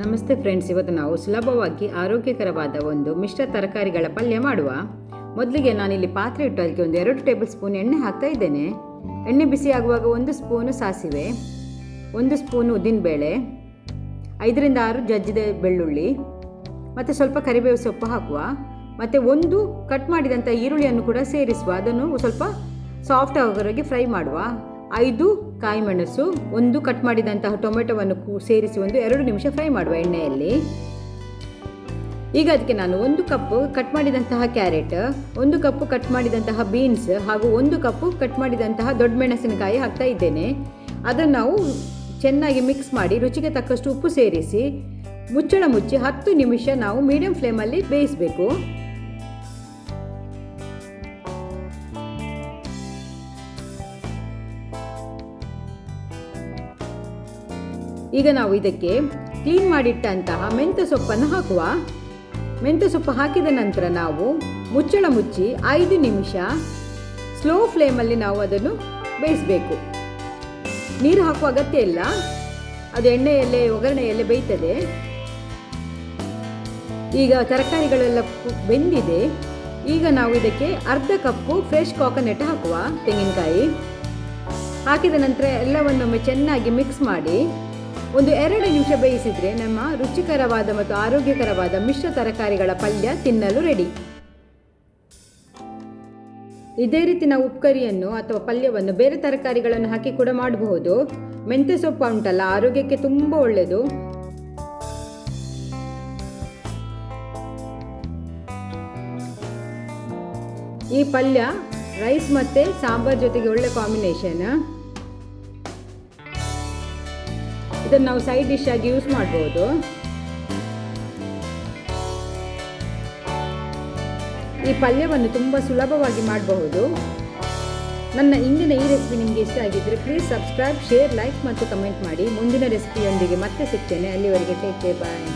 ನಮಸ್ತೆ ಫ್ರೆಂಡ್ಸ್, ಇವತ್ತು ನಾವು ಸುಲಭವಾಗಿ ಆರೋಗ್ಯಕರವಾದ ಒಂದು ಮಿಶ್ರ ತರಕಾರಿಗಳ ಪಲ್ಯ ಮಾಡುವ. ಮೊದಲಿಗೆ ನಾನಿಲ್ಲಿ ಪಾತ್ರೆ ಇಟ್ಟು ಅದಕ್ಕೆ ಒಂದು ಎರಡು ಟೇಬಲ್ ಸ್ಪೂನ್ ಎಣ್ಣೆ ಹಾಕ್ತಾ ಇದ್ದೇನೆ. ಎಣ್ಣೆ ಬಿಸಿ ಆಗುವಾಗ ಒಂದು ಸ್ಪೂನು ಸಾಸಿವೆ, ಒಂದು ಸ್ಪೂನು ಉದ್ದಿನಬೇಳೆ, ಐದರಿಂದ ಆರು ಜಜ್ಜಿದ ಬೆಳ್ಳುಳ್ಳಿ, ಮತ್ತು ಸ್ವಲ್ಪ ಕರಿಬೇವು ಸೊಪ್ಪು ಹಾಕುವ, ಮತ್ತು ಒಂದು ಕಟ್ ಮಾಡಿದಂಥ ಈರುಳ್ಳಿಯನ್ನು ಕೂಡ ಸೇರಿಸುವ, ಅದನ್ನು ಸ್ವಲ್ಪ ಸಾಫ್ಟ್ ಆಗೋವರೆಗೆ ಫ್ರೈ ಮಾಡುವ. ಐದು ಕಾಯಿ ಮೆಣಸು, ಒಂದು ಕಟ್ ಮಾಡಿದಂತಹ ಟೊಮೆಟೊವನ್ನು ಸೇರಿಸಿ ಒಂದು ಎರಡು ನಿಮಿಷ ಫ್ರೈ ಮಾಡುವ ಎಣ್ಣೆಯಲ್ಲಿ. ಈಗ ಅದಕ್ಕೆ ನಾನು ಒಂದು ಕಪ್ಪು ಕಟ್ ಮಾಡಿದಂತಹ ಕ್ಯಾರೆಟ್, ಒಂದು ಕಪ್ಪು ಕಟ್ ಮಾಡಿದಂತಹ ಬೀನ್ಸ್ ಹಾಗೂ ಒಂದು ಕಪ್ಪು ಕಟ್ ಮಾಡಿದಂತಹ ದೊಡ್ಡ ಮೆಣಸಿನಕಾಯಿ ಹಾಕ್ತಾ ಇದ್ದೇನೆ. ಅದನ್ನು ನಾವು ಚೆನ್ನಾಗಿ ಮಿಕ್ಸ್ ಮಾಡಿ ರುಚಿಗೆ ತಕ್ಕಷ್ಟು ಉಪ್ಪು ಸೇರಿಸಿ ಮುಚ್ಚಳ ಮುಚ್ಚಿ ಹತ್ತು ನಿಮಿಷ ನಾವು ಮೀಡಿಯಂ ಫ್ಲೇಮಲ್ಲಿ ಬೇಯಿಸಬೇಕು. ಈಗ ನಾವು ಇದಕ್ಕೆ ಕ್ಲೀನ್ ಮಾಡಿಟ್ಟಂತಹ ಮೆಂತ್ಯ ಸೊಪ್ಪನ್ನು ಹಾಕುವ. ಮೆಂತ್ಯ ಸೊಪ್ಪು ಹಾಕಿದ ನಂತರ ನಾವು ಮುಚ್ಚಳ ಮುಚ್ಚಿ ಐದು ನಿಮಿಷ ಸ್ಲೋ ಫ್ಲೇಮಲ್ಲಿ ನಾವು ಅದನ್ನು ಬೇಯಿಸಬೇಕು. ನೀರು ಹಾಕುವ ಅಗತ್ಯ ಇಲ್ಲ. ಅದು ಎಣ್ಣೆಯಲ್ಲೇ, ಒಗ್ಗರಣೆಯಲ್ಲೇ ಬೇಯ್ತದೆ. ಈಗ ತರಕಾರಿಗಳೆಲ್ಲ ಬೆಂದಿದೆ. ಈಗ ನಾವು ಇದಕ್ಕೆ ಅರ್ಧ ಕಪ್ಪು ಫ್ರೆಶ್ ಕಾಕೋನೆಟ್ ಹಾಕುವ ತೆಂಗಿನಕಾಯಿ. ಹಾಕಿದ ನಂತರ ಎಲ್ಲವನ್ನೊಮ್ಮೆ ಚೆನ್ನಾಗಿ ಮಿಕ್ಸ್ ಮಾಡಿ. ಒಂದು ಎರಡು ನಿಮಿಷ ಬೇಯಿಸಿದರೆ ನಮ್ಮ ರುಚಿಕರವಾದ ಮತ್ತು ಆರೋಗ್ಯಕರವಾದ ಮಿಶ್ರ ತರಕಾರಿಗಳ ಪಲ್ಯ ತಿನ್ನಲು ರೆಡಿ ಇದೇ ರೀತಿ ನಾವು ಉಪ್ಕರಿಯನ್ನು ಅಥವಾ ಪಲ್ಯವನ್ನು ಬೇರೆ ತರಕಾರಿಗಳನ್ನು ಹಾಕಿ ಕೂಡ ಮಾಡಬಹುದು. ಮೆಂತ್ಯ ಸೊಪ್ಪು ಉಂಟಲ್ಲ, ಆರೋಗ್ಯಕ್ಕೆ ತುಂಬ ಒಳ್ಳೆಯದು ಈ ಪಲ್ಯ ರೈಸ್ ಮತ್ತು ಸಾಂಬಾರ್ ಜೊತೆಗೆ ಒಳ್ಳೆ ಕಾಂಬಿನೇಷನ್ ಇದನ್ನು ನಾವು ಸೈಡ್ ಡಿಶ್ ಆಗಿ ಯೂಸ್ ಮಾಡ್ಬೋದು. ಈ ಪಲ್ಯವನ್ನು ತುಂಬ ಸುಲಭವಾಗಿ ಮಾಡಬಹುದು. ನನ್ನ ಇಂದಿನ ಈ ರೆಸಿಪಿ ನಿಮಗೆ ಇಷ್ಟ ಆಗಿದ್ದರೆ ಪ್ಲೀಸ್ ಸಬ್ಸ್ಕ್ರೈಬ್ ಶೇರ್ ಲೈಕ್ ಮತ್ತು ಕಮೆಂಟ್ ಮಾಡಿ. ಮುಂದಿನ ರೆಸಿಪಿಯೊಂದಿಗೆ ಮತ್ತೆ ಸಿಗ್ತೇನೆ. ಅಲ್ಲಿವರೆಗೆ ಟೇಕ್ ಕೇರ್ ಬಾಯ್